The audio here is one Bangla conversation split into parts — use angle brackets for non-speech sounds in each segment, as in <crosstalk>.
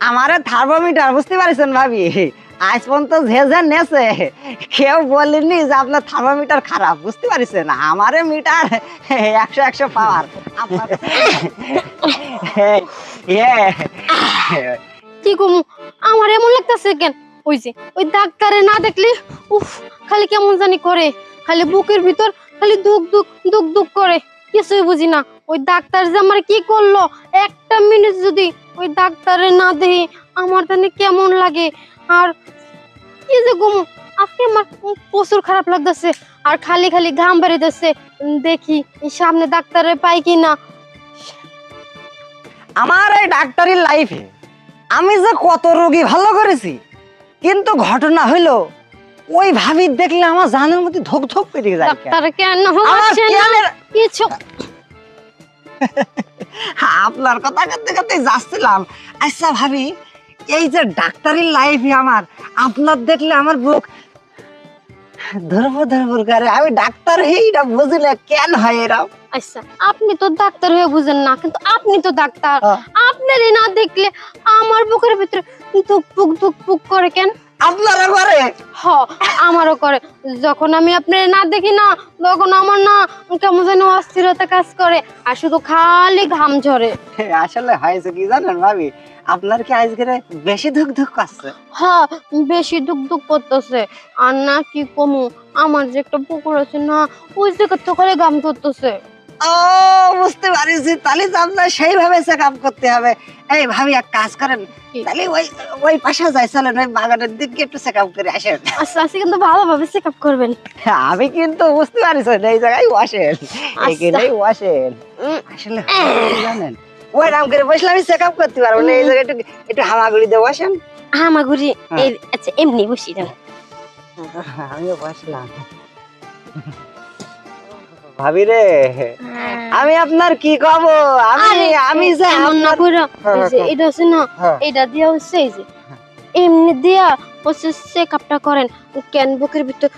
আমারে থার্মোমিটার বুঝতে পারছেন ভাবি? আজ পর্যন্ত যে যে নেছে, কেউ বলেনি যে আপনার থার্মোমিটার খারাপ, বুঝতে পারছেন? আমারে মিটার একশো একশো পাওয়ার। কি কমু? আমার এমন লাগতেছে কেন? ওই যে, ওই ডাক্তারে না দেখলে, উফ, খালি কেমন জানি করে। খালি বুকের ভিতর খালি দুক দুক দুক দুক করে। কিছুই বুঝি না। ওই ডাক্তার যে আমার কি করল? একটা মিনিট যদি ওই ডাক্তারে না দেখি আমার জানি কেমন লাগে? আর কি যে ঘুমু আজকে আমার প্রচুর খারাপ লাগতেছে। আর খালি খালি ঘাম বেরিতেছে। দেখি সামনে ডাক্তারে পাই কি না আমার এই ডাক্তারির লাইফে আমি যে কত রোগী ভালো করেছি কিন্তু ঘটনা হইল ওই ভাবি দেখলে আমার জানের মধ্যে ধক ধক পেরিয়ে যায়। ডাক্তার কেন হচ্ছে না? কিছু <laughs> আপনার কথা করতে করতে যাচ্ছিলাম। আচ্ছা ভাবি এই যে ডাক্তারির আমার আপনার দেখলে আমার বুক করে। আমি ডাক্তার বুঝলে কেন হয় আচ্ছা আপনি তো ডাক্তার হয়ে বুঝেন না কিন্তু আপনি তো ডাক্তার। হ্যাঁ। আপনারই না দেখলে আমার বুকের ভিতরে পুক পুক করে কেন? আপনারা হ আমারও করে। যখন আমি আপনার না দেখি না তখন আমার না কেমন যেন অস্থিরতা কাজ করে আর শুধু খালি ঘাম ঝরে। আসলে হয়েছে কি জানেন ভাবি? আপনার কি আজকে বেশি ধুক ধুক করছে? হ্যাঁ বেশি দুঃখ দুঃখ করতেছে। আর না কি কমু আমার যে একটা পুকুর আছে না ওই জায়গা তো খালি ঘাম ধরতেছে। ও বুঝতে পারিছি। তাহলে তো আপনার সেইভাবে চেক করতে হবে। এই ভাবি এক কাজ করেন। তাহলে ওই ওই পাশে যাই চলেন। ওই বাগানের দিকে একটু চেক করে আসেন। আচ্ছা আজকে কিন্তু ভালোভাবে চেক আপ করবেন। আমি কিন্তু বুঝতে পারিছি এই জায়গায় বসেন এখানেই বসেন আসলে জানেন। ওই রাম করে বসলে আমি চেক আপ করতে পারব না এই জায়গায় একটু একটু হামাগুড়ি দিয়ে বসেন। হামাগুড়ি? হ্যাঁ। এই আচ্ছা এমনি বসি যান। আমিও বসলাম। ভাবি রে আমি আপনার কি কব? আমি আমি যে এমন না কইরা, হ্যাঁ, হ্যাঁ, এটা না হ্যাঁ। এটা দিয়া হচ্ছে এই যে এমনি দিয়া হচ্ছে চেকআপটা করেন ক্যান বুকের ভিতর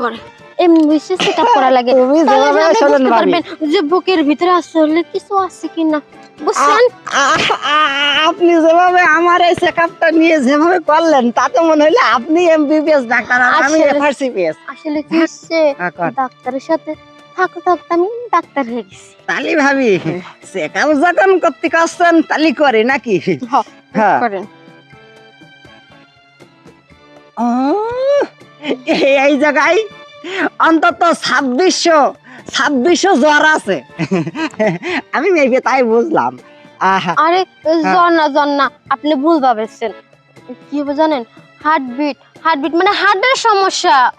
করে? এমনি চেকআপ করা লাগে। তুমি যেভাবে আপনি শোনেন পারবেন যে বুকের ভিতরে আসলে কিছু আছে কিনা। বুঝছেন? আপনি যেভাবে আমার এই চেকআপটা নিয়ে যেভাবে করলেন তাতে মনে হইলে আপনি এমবিবিএস ডাক্তার আর আমি এফআরসিপিএস আসলে কি হচ্ছে? ডাক্তারের সাথে থাকতে থাকতে আমি ডাক্তার হয়ে গেছি। তালি ভাবি চেকআপ যখন করতে কাজছেন তালি করে নাকি? হ্যাঁ। করেন। এই- এই জায়গায় অন্তত ছাব্বিশশো ছাব্বিশশো জ্বর আছে। আমি মেবি তাই বুঝলাম। আরে জন্না জন্না আপনি ভুল ভাবেছেন। কি জানেন হার্টবিট হার্টবিট মানে হার্টের সমস্যা।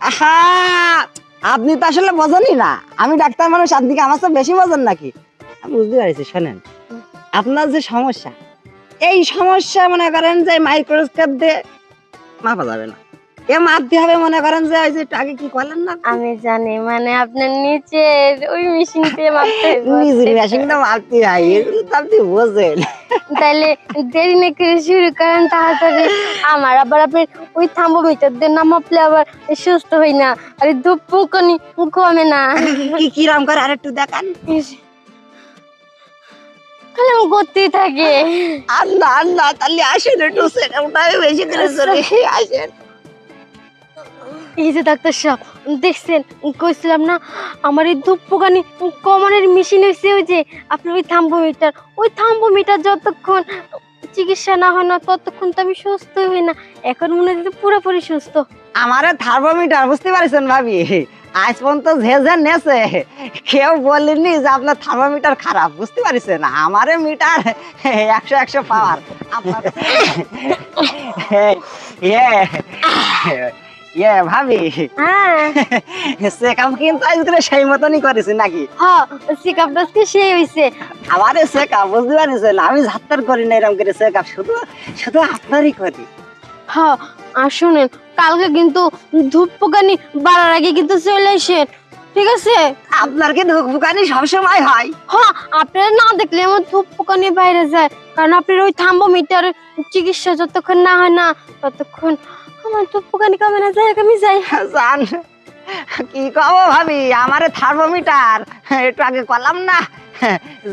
আপনি তো আসলে বোঝেনই না। আমি ডাক্তার মানুষ আপনি কি আমার তো বেশি বোঝেন নাকি? আমি বুঝতে পারছি, শোনেন। আপনার যে সমস্যা, এই সমস্যা মনে করেন যে মাইক্রোস্কোপ দিয়ে মাপা যাবে না। এ মাপতে হবে মনে করেন যে ওই যে আগে কি করলেন না? আমি জানি মানে আপনার নিচে ওই মেশিন দিয়ে হবে। <laughs> নিজের মেশিনটা মাপতে হয় এগুলো তো আপনি বোঝেন। তাইলে দেরি না করে শুরু করেন তাড়াতাড়ি। আমার আবার আপনি ওই থার্মোমিটার দিয়ে না মাপলে আবার সুস্থ হই না। আরে ধূপ ফুকনি কমে না। কি কিরাম করে আরেকটু দেখান। খালি আমি করতেই থাকে। আল্লাহ আল্লাহ তাহলে আসেন একটু সেটাই বেশি করে জোরে আসেন। এই যে ডাক্তার সাহেব দেখছেন কইছিলাম না আমার এই ধূপ পোকানি কমানোর মেশিন হয়েছে ওই যে আপনার ওই থাম্বোমিটার। ওই থাম্বোমিটার যতক্ষণ চিকিৎসা না হয় না ততক্ষণ তো আমি সুস্থ হই না। এখন মনে হচ্ছে পুরোপুরি সুস্থ। আমারে থার্মোমিটার বুঝতে পারছেন ভাবি? আজ পর্যন্ত যে যে নেছে কেউ বলেনি যে আপনার থার্মোমিটার খারাপ বুঝতে পারছেন? আমারে মিটার একশো একশো পাওয়ার। আপনার <laughs> ইয়ে ভাবি। হ্যাঁ। <laughs> চেকআপ কিন্তু আজকে সেই মতনই করেছি নাকি? হ্যাঁ চেকআপটা আজকে সেই হয়েছে আমারে চেকআপ বুঝতে পারছেন? আমি ঝাত্তার করি না এরকম করে চেকআপ শুধু শুধু আপনারই করি হ্যাঁ আর শুনেন কালকে কিন্তু ধূপ পোকানি বাড়ার আগে কিন্তু চলে আসেন ঠিক আছে? আপনার কি ধুকবুকানি সবসময় হয়? হ্যাঁ আপনারা না দেখলে আমার ধূপ পোকানি বাইরে যায় কারণ আপনার ওই থাম্বোমিটার চিকিৎসা যতক্ষণ না হয় না ততক্ষণ আমার ধূপ পোকানি কমে না যায় আমি যাই। জান কি কব ভাবি আমারে থার্মোমিটার। একটু আগে করলাম না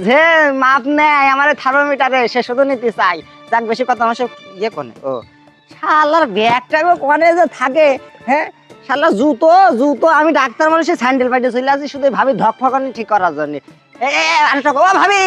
যে মাপ নেয় আমারে থার্মোমিটারে সে শুধু নিতে চাই। যাক বেশি কথা আমার ইয়ে কোনে? ও। শালার ব্যাগটা কোনে যে থাকে হ্যাঁ শালা জুতো জুতো আমি ডাক্তার মানুষের স্যান্ডেল পাইতে চলে আসি শুধু ভাবি ধক ফকানি ঠিক করার জন্য। এ, আরেকটা ও ভাবি!